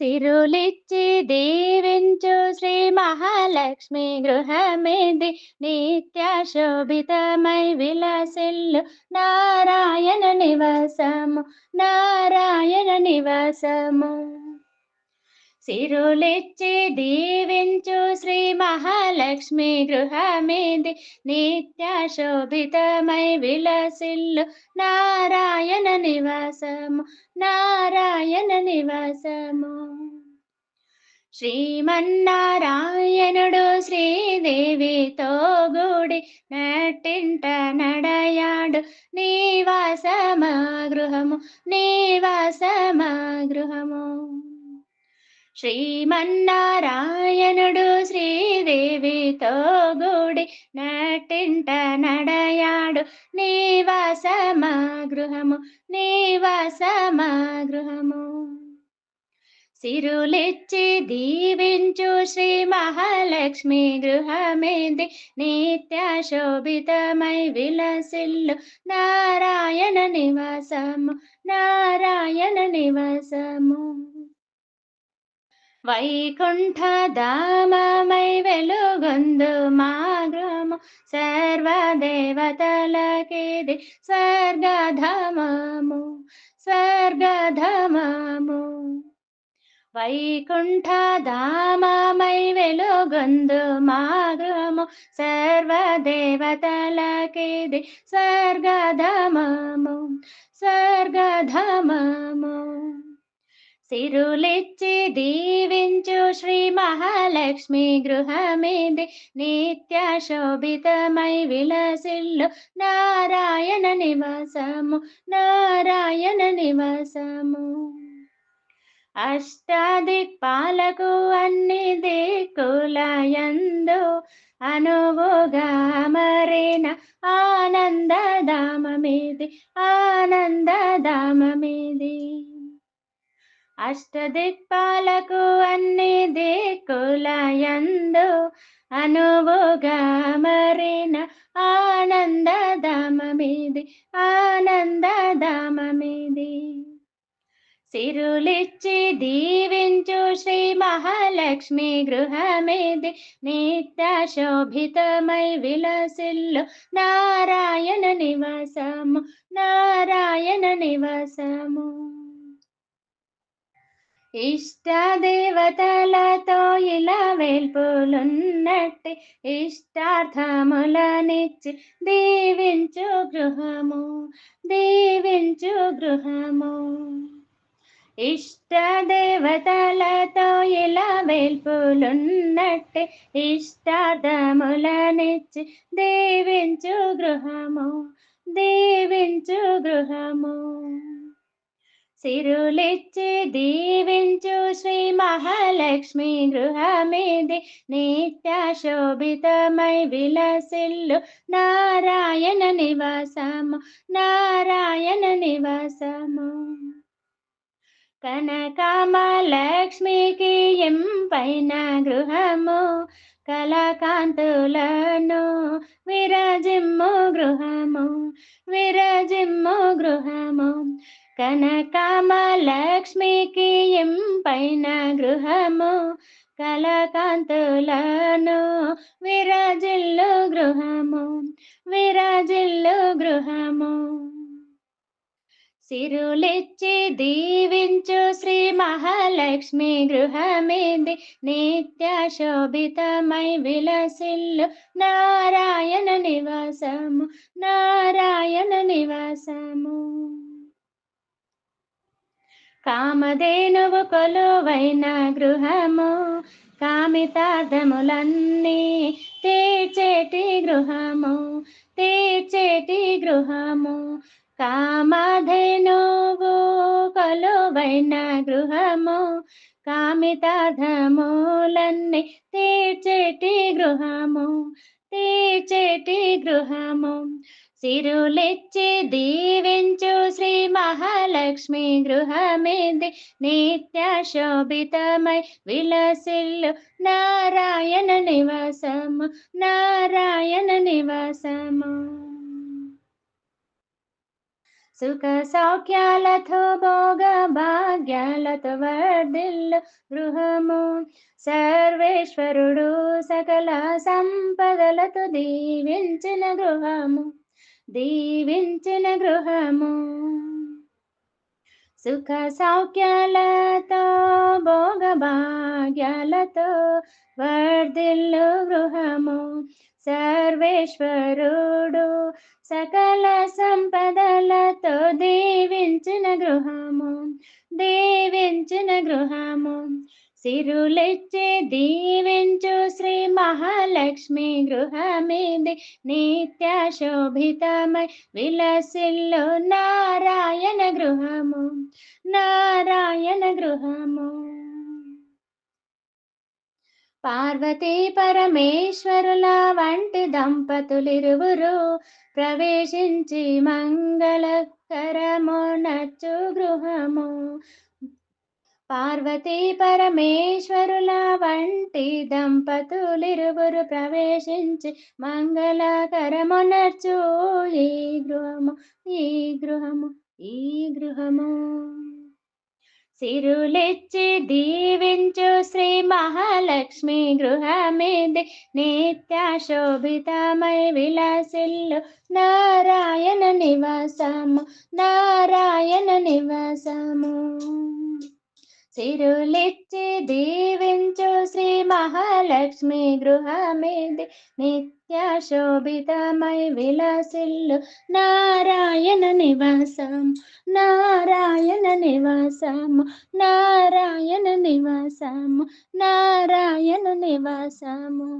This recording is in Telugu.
సిరులిచ్చి దీవించు శ్రీ మహాలక్ష్మి గృహమిది నిత్య శోభితమై విలసిల్లు. నారాయణ నివాసము నారాయణ నివాసము. సిరులిచ్చి దీవించు శ్రీ మహాలక్ష్మి గృహమేది నిత్య శోభితమై విలసిల్లు నారాయణ నివాసము నారాయణ నివాసము. శ్రీమన్నారాయణుడు శ్రీదేవితో గుడి నటింట నడయాడు నీవాసమా గృహము నీవాసమా గృహము శ్రీమన్నారాయణుడు శ్రీదేవితో గుడి నటింట నడయాడు నీవాసమాగృహము గృహము గృహము సిరులిచ్చి దీవించు శ్రీ మహాలక్ష్మి గృహమేది? నిత్య శోభితమై విలసిల్లు నారాయణ నివాసము నారాయణ నివాసము. వైకుంఠధామమై వెలుగొందు మా గృహము సర్వదేవతలకేది స్వర్గధమము స్వర్గధామము. వైకుంఠధామమై వెలుగొందు మా గృహము సర్వదేవతలకేది స్వర్గధమము స్వర్గధామము. సిరులిచ్చి దీవించు శ్రీ మహాలక్ష్మి గృహమేది. నిత్య శోభితమై విలసిల్లు నారాయణ నివాసము నారాయణ నివాసము. అష్టాదిక్పాలకు అన్ని దిక్కులయందు అనువుగా మరిన ఆనందధామమిది ఆనందధామమిది. అష్టదిక్పాలకు అన్ని దిక్కులయందు అనువుగా మరిన ఆనందధామమేది ఆనందధామమేది. సిరులిచ్చి దీవించు శ్రీ మహాలక్ష్మి గృహమేది నిత్య శోభితమై విలసిల్లు నారాయణ నివాసము నారాయణ నివాసము. ఇష్టదేవతలతో ఇలా వేల్పులున్నట్టి ఇష్టార్థములనిచ్చి దీవించు గృహము దీవించు గృహము. ఇష్టదేవతలతో ఇలా వేల్పులున్నట్టి ఇష్టార్థములనిచ్చి దీవించు గృహము దీవించు గృహము. సిరులిచ్చి దీవించు శ్రీ మహాలక్ష్మి గృహమేది నిత్య శోభితమై విలసిల్లు. నారాయణ నివాసము నారాయణ నివాసము. కనకామలక్ష్మికి ఎంపైన గృహము కళకాంతులను విరజిమ్ము గృహము విరజిమ్ము గృహము. కనకామలక్ష్మికి ఎంపైన గృహము? కలకాంతులను విరాజిల్లు గృహము విరాజిల్లు గృహము. సిరులిచ్చి దీవించు శ్రీ మహాలక్ష్మి గృహమేది? నిత్య శోభితమై విలసిల్లు నారాయణ నివాసము నారాయణ నివాసము. కామధేనువు కొలువైన గృహము కామితార్థములన్నీ తీర్చేటి గృహము తీర్చేటి గృహము. కామధేనువు కొలువైన గృహము కామితార్థములన్నీ తీర్చేటి గృహము తీర్చేటి గృహము. సిరులిచ్చి దీవించు శ్రీ మహాలక్ష్మి గృహమేది? నిత్య శోభితమై విలసిల్లు నారాయణ నివాసము నారాయణ నివాసము. సుఖ సౌఖ్యాలతో భోగ భాగ్యాలతో వర్ధిల్లు గృహము. సర్వేశ్వరుడు సకల సంపదలతో దీవించిన గృహము. దీవించిన గృహము. సుఖ సౌఖ్యాలతో భోగ భాగ్యాలతో వర్ధిల్లు గృహము. సర్వేశ్వరుడు సకల సంపదలతో దీవించిన గృహము. దీవించిన గృహము. సిరులెచ్చే దీవించు శ్రీ మహాలక్ష్మి గృహమిది నిత్య శోభితమై విలసిల్లు నారాయణ గృహము నారాయణ గృహము. పార్వతీ పరమేశ్వరుల వంటి దంపతులిరువురు ప్రవేశించి మంగళకరము నచ్చు గృహము. పార్వతీ పరమేశ్వరుల వంటి దంపతులిరువురు ప్రవేశించి మంగళకరమునర్చు. ఈ గృహము ఈ గృహము ఈ గృహము. సిరులిచ్చి దీవించు శ్రీ మహాలక్ష్మి గృహమిది. నిత్యాశోభితమై విలాసిల్లు. నారాయణ నివాసము నారాయణ నివాసము. సిరులిచ్చి దీవించు శ్రీ మహాలక్ష్మి గృహమేది నిత్య శోభితమై విలసిల్లు. నారాయణ నివాసం నారాయణ నివాసము నారాయణ నివాసము నారాయణ నివాసము.